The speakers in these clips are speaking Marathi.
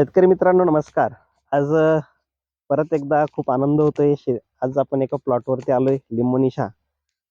शेतकरी मित्रांनो नमस्कार. आज परत एकदा खूप आनंद होतोय. शे आज आपण एका प्लॉटवरती आलोय लिंबोनीच्या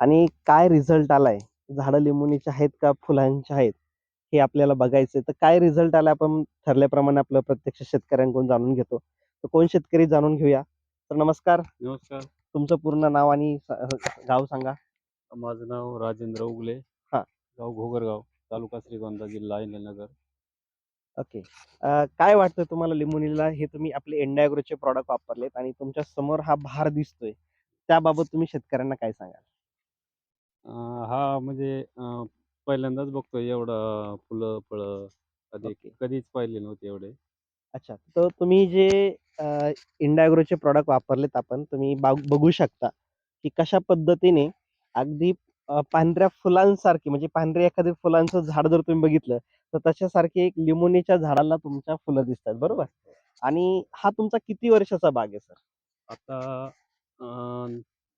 आणि काय रिझल्ट आलाय? झाडं लिंबोनीचे आहेत का? फुलांचे आहेत? हे आपल्याला बघायचंय. तर काय रिझल्ट आलाय? आपण ठरल्याप्रमाणे आपलं प्रत्यक्ष शेतकऱ्यांकडून जाणून घेतो. तर कोण शेतकरी जाणून घेऊया? तर नमस्कार. नमस्कार. तुमचं पूर्ण नाव आणि गाव सांगा. माझं नाव राजेंद्र उगले. हा. गाव घोगरगाव तालुका श्रीगोंदा जिल्हा अहिल्यानगर. ओके. अ, काय वाटतं तुम्हाला लिंबोनीला हे तुम्ही आपले एंडॅग्रोचे प्रॉडक्ट वापरलेत आणि तुमच्यासमोर हा भार दिसतोय. त्याबाबत तुम्ही शेतकऱ्यांना काय सांगाल? अं, हा म्हणजे अं, पहिल्यांदाच बघतोय एवढं फुलं फळं कधी ओके. कधीच पाहिले नव्हते एवढे. अच्छा. तर तुम्ही जे इंडायग्रोचे प्रॉडक्ट वापरलेत आपण तुम्ही बाग- बघू शकता की कशा पद्धतीने अगदी पांढऱ्या फुलांसारखी म्हणजे पांढऱ्या एखाद्या फुलांचं झाड जर तुम्ही बघितलं तर तशासारखे एक लिमोनीच्या झाडाला तुमच्या फुलं दिसतात बरोबर? आणि हा तुमचा किती वर्षाचा बाग आहे सर? आता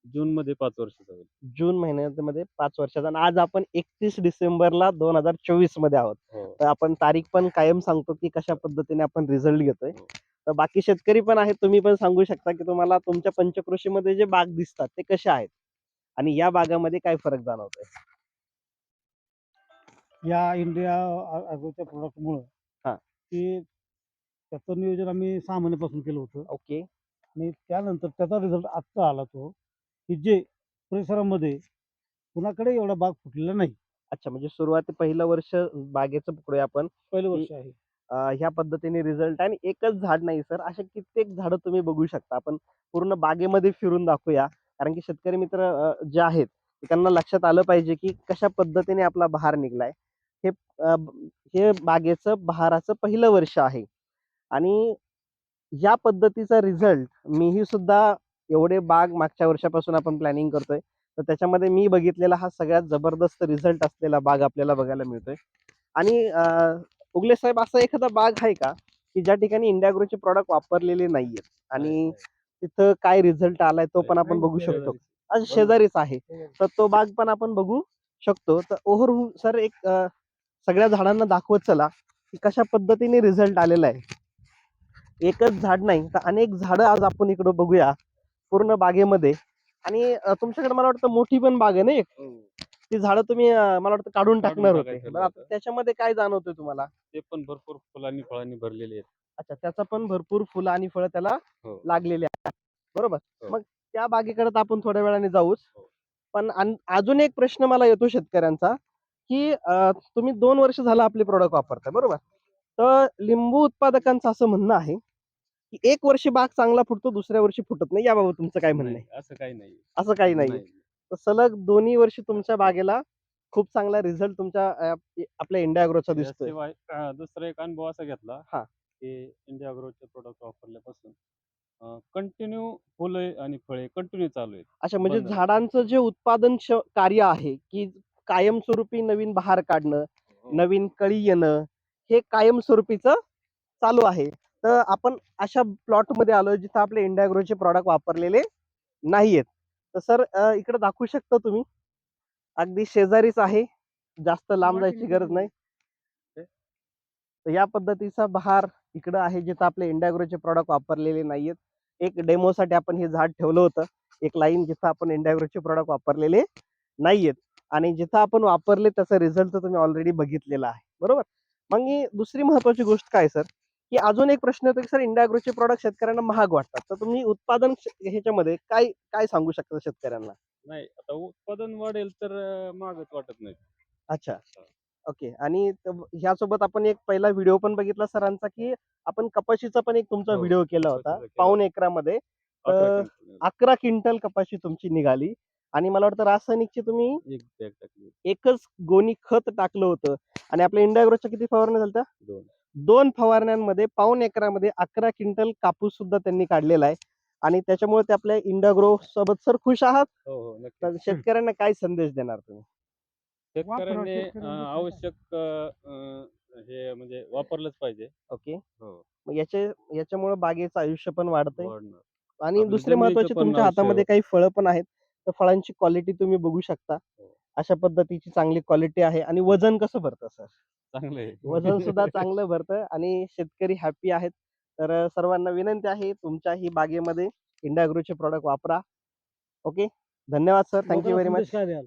जून मध्ये पाच वर्षाचा होईल. जून महिन्यामध्ये पाच वर्षाचा आणि आज आपण एकतीस डिसेंबरला दोन हजार चोवीसमध्ये आहोत. हो. तर आपण तारीख पण कायम सांगतो की कशा पद्धतीने आपण रिझल्ट घेतोय. हो. तर बाकी शेतकरी पण आहेत तुम्ही पण सांगू शकता की तुम्हाला तुमच्या पंचकृषीमध्ये जे बाग दिसतात ते कसे आहेत? आणि या बागामध्ये काय फरक जाणवतोय? या इंडिया ॲग्रोच्या प्रोडक्टमुळं हा. की त्याचं नियोजन आम्ही सहा महिन्यापासून केलं होतं. ओके. आणि त्यानंतर त्याचा रिझल्ट आजचा आला तो की जे परिसरामध्ये कुणाकडे एवढा बाग फुटलेला नाही. अच्छा म्हणजे सुरुवाती पहिलं वर्ष बागेचं पकडूया आपण. पहिलं वर्ष आहे. अं, ह्या पद्धतीने रिझल्ट आणि एकच झाड नाही सर. असे कित्येक झाडं तुम्ही बघू शकता. आपण पूर्ण बागेमध्ये फिरून दाखवूया. कारण की शेतकरी मित्र जे आहेत त्यांना लक्षात आलं पाहिजे की कशा पद्धतीने आपला बहार निघलाय. हे हे बागेचं बहाराचं पहिलं वर्ष आहे. आणि या पद्धतीचा रिझल्ट मीही सुद्धा एवढे बाग मागच्या वर्षापासून आपण प्लॅनिंग करतोय. तर त्याच्यामध्ये मी बघितलेला हा सगळ्यात जबरदस्त रिझल्ट असलेला बाग आपल्याला बघायला मिळतोय. आणि उगले साहेब असा एखादा बाग आहे का की ज्या ठिकाणी इंडियाग्रोचे प्रॉडक्ट वापरलेले नाहीयेत? आणि तिथं काय रिझल्ट आलाय तो पण आपण बघू शकतो. आज शेजारीच आहे. तर तो बाग पण आपण बघू शकतो. तर ओव्हर सर एक सगळ्या झाडांना दाखवत चला की कशा पद्धतीने रिझल्ट आलेला आहे. एकच झाड नाही तर अनेक झाडं आज आपण इकडं बघूया पूर्ण बागेमध्ये. आणि तुमच्याकडे मला वाटतं मोठी पण बाग आहे ना एक? ती झाडं तुम्ही मला वाटतं काढून टाकणार होतं. त्याच्यामध्ये काय जाणवतंय तुम्हाला? ते पण भरपूर फुलांनी फळांनी भरलेले आहेत. अच्छा त्याचा पण भरपूर फुलं आणि फळं त्याला हो. लागलेले आहेत. बरोबर? हो. मग त्या बागेकडे तर आपण थोड्या वेळाने जाऊच. हो. पण अन- अजून एक प्रश्न मला येतो शेतकऱ्यांचा की अं, तुम्ही दोन वर्ष झालं आपले प्रोडक्ट वापरताय बरोबर? तर लिंबू उत्पादकांचं असं म्हणणं आहे की एक वर्षी बाग चांगला फुटतो दुसऱ्या वर्षी फुटत नाही. याबाबत तुमचं काय म्हणणं आहे? नाही, असं काही नाही. असं काही नाही. तर सलग दोन्ही वर्षी तुमच्या बागेला खूप चांगला रिझल्ट तुमच्या अं, आपल्या इंडिया अॅग्रोचा दिसतोय. याशिवाय, अं, दुसरा एक अनुभव असा घेतला हा. की इंडिया ग्रोचे प्रोडक्ट वापरल्यापासून कंटिन्यू फुले आणि फळे कंटिन्यू चालू आहेत. अच्छा म्हणजे बंद. झाडांचं जे उत्पादन क्ष- कार्य आहे की कायमस्वरूपी नवीन बहार काढणं नवीन कळी येणं हे कायमस्वरूपीचं चालू आहे. तर आपण अशा प्लॉटमध्ये आलोय जिथं आपले इंडियाग्रोचे प्रॉडक्ट वापरलेले नाहीयेत. तर सर इकडे दाखवू शकता तुम्ही? अगदी शेजारीच आहे जास्त लांब जायची गरज नाही. तर या पद्धतीचा बहार इकडं आहे जिथं आपले इंडियाग्रोचे प्रॉडक्ट वापरलेले नाहीयेत. एक डेमोसाठी आपण हे झाड ठेवलं होतं. एक लाईन जिथं आपण इंडियाग्रोचे प्रॉडक्ट वापरलेले नाहीयेत. आणि जिथं आपण वापरले त्याचा रिझल्ट तर तुम्ही ऑलरेडी बघितलेला आहे. बरोबर? मग ही दुसरी महत्वाची गोष्ट काय सर की अजून एक प्रश्न येतो की सर इंडियाग्रोचे प्रॉडक्ट शेतकऱ्यांना महाग वाटतात. तर तुम्ही उत्पादन ह्याच्यामध्ये काय काय सांगू शकता शेतकऱ्यांना? नाही आता उत्पादन वाढेल तर महागच वाटत नाही अच्छा. ओके. आणि त- ह्यासोबत आपण एक पहिला व्हिडिओ पण बघितला सरांचा की आपण कपाशीचा पण एक तुमचा हो, व्हिडिओ केला होता केला. पाऊन एकरामध्ये. अकरा अं, क्विंटल. अकरा क्विंटल कपाशी तुमची निघाली. आणि मला वाटतं रासायनिकची तुम्ही एक बॅग टाकली एकच गोणी खत टाकलं होतं. आणि आपल्या इंडियाग्रोच्या किती फवारण्या झाल्या दोन. दोन फवारण्यांमध्ये पाऊन एकरामध्ये अकरा क्विंटल कापूस सुद्धा त्यांनी काढलेला आहे. आणि त्याच्यामुळे ते आपल्या इंडियाग्रो सोबत सर खुश आहात? हो हो नक्की शेतकऱ्यांना काय संदेश देणार तुम्ही? शेतकऱ्यांनी आवश्यक अं, हे म्हणजे वापरलंच पाहिजे. ओके. हो. मग याचे याच्यामुळे बागेचं आयुष्य पण वाढतंय वाढणार. आणि दुसरे जमिनीचं महत्त्वाचे पण तुमच्या आयुष्य हातामध्ये काही फळं पण आहेत तर फळांची क्वालिटी तुम्ही बघू शकता. हो. अशा पद्धतीची चांगली क्वालिटी आहे आणि वजन कसं भरतं सर? चांगलं आहे. वजन सुद्धा चांगलं भरतं आणि शेतकरी हॅपी आहेत. तर अं, सर्वांना विनंती आहे तुमच्याही बागेमध्ये इंडाग्रोचे प्रॉडक्ट वापरा. ओके? धन्यवाद सर. थँक्यू लोकांना व्हेरी मच काय द्याल.